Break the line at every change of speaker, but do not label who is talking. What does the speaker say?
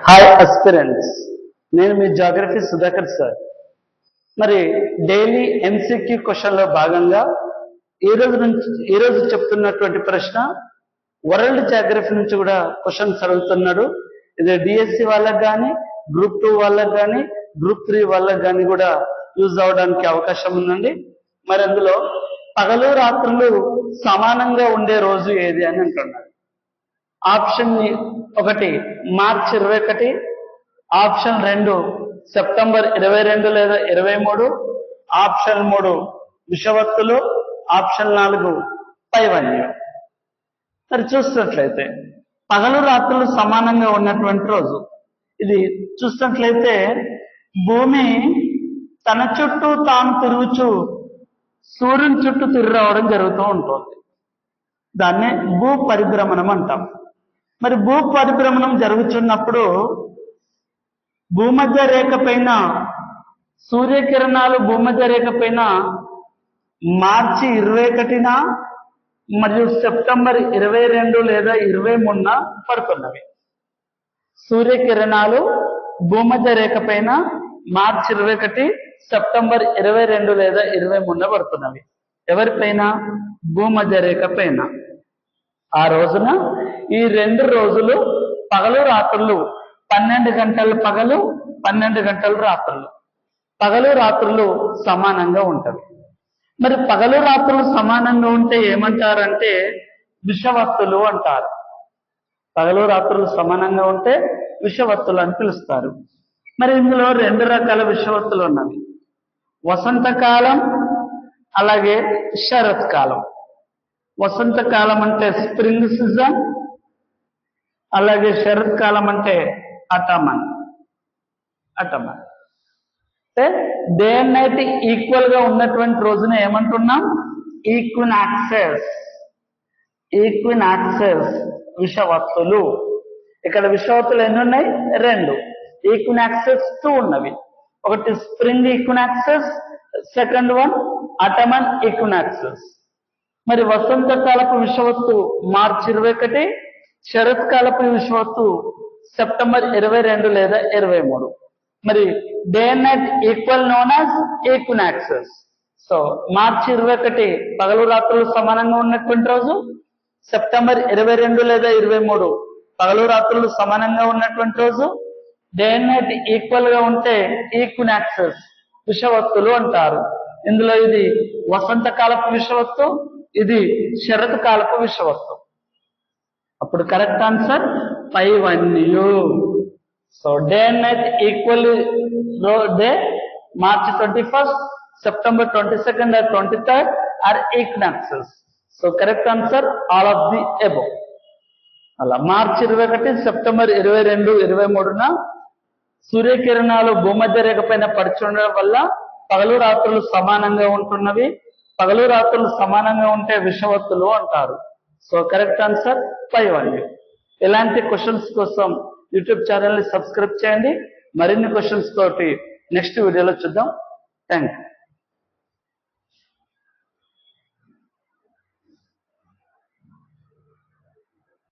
Hi aspirants నేను మీ geography Sudhakar sir మరి డైలీ ఎంసీక్యూ క్వశ్చన్లో భాగంగా ఈ రోజు నుంచి ఈరోజు చెప్తున్నటువంటి ప్రశ్న వరల్డ్ జాగ్రఫీ నుంచి కూడా క్వశ్చన్స్ అడుగుతున్నాడు. ఇది డిఎస్సి వాళ్ళకి కానీ గ్రూప్ టూ వాళ్ళకి కానీ గ్రూప్ త్రీ వాళ్ళకి కానీ కూడా యూజ్ అవడానికి అవకాశం ఉందండి. మరి అందులో పగలు రాత్రులు సమానంగా ఉండే రోజు ఏది అని అంటున్నాడు ఆప్షన్ ఒకటి మార్చ్ ఇరవై ఒకటి ఆప్షన్ రెండు సెప్టెంబర్ ఇరవై రెండు లేదా ఇరవై మూడు ఆప్షన్ మూడు విషవత్తులు ఆప్షన్ నాలుగు పైవన్యం. మరి చూసినట్లయితే పగలు రాత్రులు సమానంగా ఉన్నటువంటి రోజు. ఇది చూసినట్లయితే భూమి తన చుట్టూ తాను తిరుగుచు సూర్యుని చుట్టూ తిరిగి రావడం జరుగుతూ ఉంటుంది. దాన్నే భూ పరిభ్రమణం అంటాం. మరి భూ పరిభ్రమణం జరుగుతున్నప్పుడు భూమధ్య రేఖ పైన సూర్యకిరణాలు భూమధ్య రేఖ పైన మార్చి ఇరవై ఒకటిన మరియు సెప్టెంబర్ ఇరవై రెండు లేదా ఇరవై మూడున పడుతున్నవి. సూర్యకిరణాలు భూమధ్య రేఖ పైన మార్చి ఇరవై ఒకటి సెప్టెంబర్ ఇరవై రెండు లేదా ఇరవై మూడున పడుతున్నవి. ఎవరిపైన భూమధ్య రేఖ పైన. ఆ రోజున ఈ రెండు రోజులు పగలు రాత్రులు పన్నెండు గంటలు పగలు పన్నెండు గంటలు రాత్రులు. పగలు రాత్రులు సమానంగా ఉంటవి. మరి పగలు రాత్రులు సమానంగా ఉంటే ఏమంటారంటే విషవత్తులు అంటారు. పగలు రాత్రులు సమానంగా ఉంటే విషవత్తులు అని పిలుస్తారు. మరి ఇందులో రెండు రకాల విషవత్తులు ఉన్నవి. వసంతకాలం అలాగే శరత్కాలం. వసంతకాలం అంటే స్ప్రింగ్ సీజన్ అలాగే శరత్కాలం అంటే అటమన్. అటమన్. అంటే డే అండ్ నైట్ ఈక్వల్గా ఉన్నటువంటి రోజున ఏమంటున్నాం? Equinoxes. ఈక్విన్ యాక్సెస్ విషవత్తులు. ఇక్కడ విషవత్తులు ఎన్ని ఉన్నాయి రెండు. ఈక్విన్ యాక్సెస్ టూ ఉన్నవి. ఒకటి spring equinoxes second one autumn equinoxes. మరి వసంతకాలపు విషవత్తు మార్చి ఇరవై ఒకటి శరత్కాలపు విషవత్తు సెప్టెంబర్ ఇరవై రెండు లేదా ఇరవై మూడు మరి day and night equal known as equinoxes. So మార్చి ఇరవై ఒకటి పగలు రాత్రులు సమానంగా ఉన్నటువంటి రోజు సెప్టెంబర్ ఇరవై రెండు లేదా ఇరవై మూడు పగలు రాత్రులు సమానంగా ఉన్నటువంటి రోజు డే అండ్ నైట్ ఈక్వల్గా ఉంటే ఈక్వినాక్సెస్ విషవత్తులు అంటారు. ఇందులో ఇది వసంతకాలపు విషవత్తు ఇది శరత్కాలపు విషవస్తు. అప్పుడు correct answer five one you. So day and night equal day March twenty first September twenty second or twenty third or equinoxes so correct answer all of the above అలా మార్చి ఇరవై ఒకటి సెప్టెంబర్ ఇరవై రెండు ఇరవై మూడున సూర్యకిరణాలు భూమధ్య రేఖ పైన పడిచి ఉండడం వల్ల పగలు రాత్రులు సమానంగా ఉంటున్నవి. పగలు రాత్రులు సమానంగా ఉంటే విషవత్తులు అంటారు. సో కరెక్ట్ ఆన్సర్ ఫైవ్ అండి ఇలాంటి క్వశ్చన్స్ కోసం యూట్యూబ్ ఛానల్ని సబ్స్క్రైబ్ చేయండి. మరిన్ని క్వశ్చన్స్ తోటి నెక్స్ట్ వీడియోలో చూద్దాం. Thank you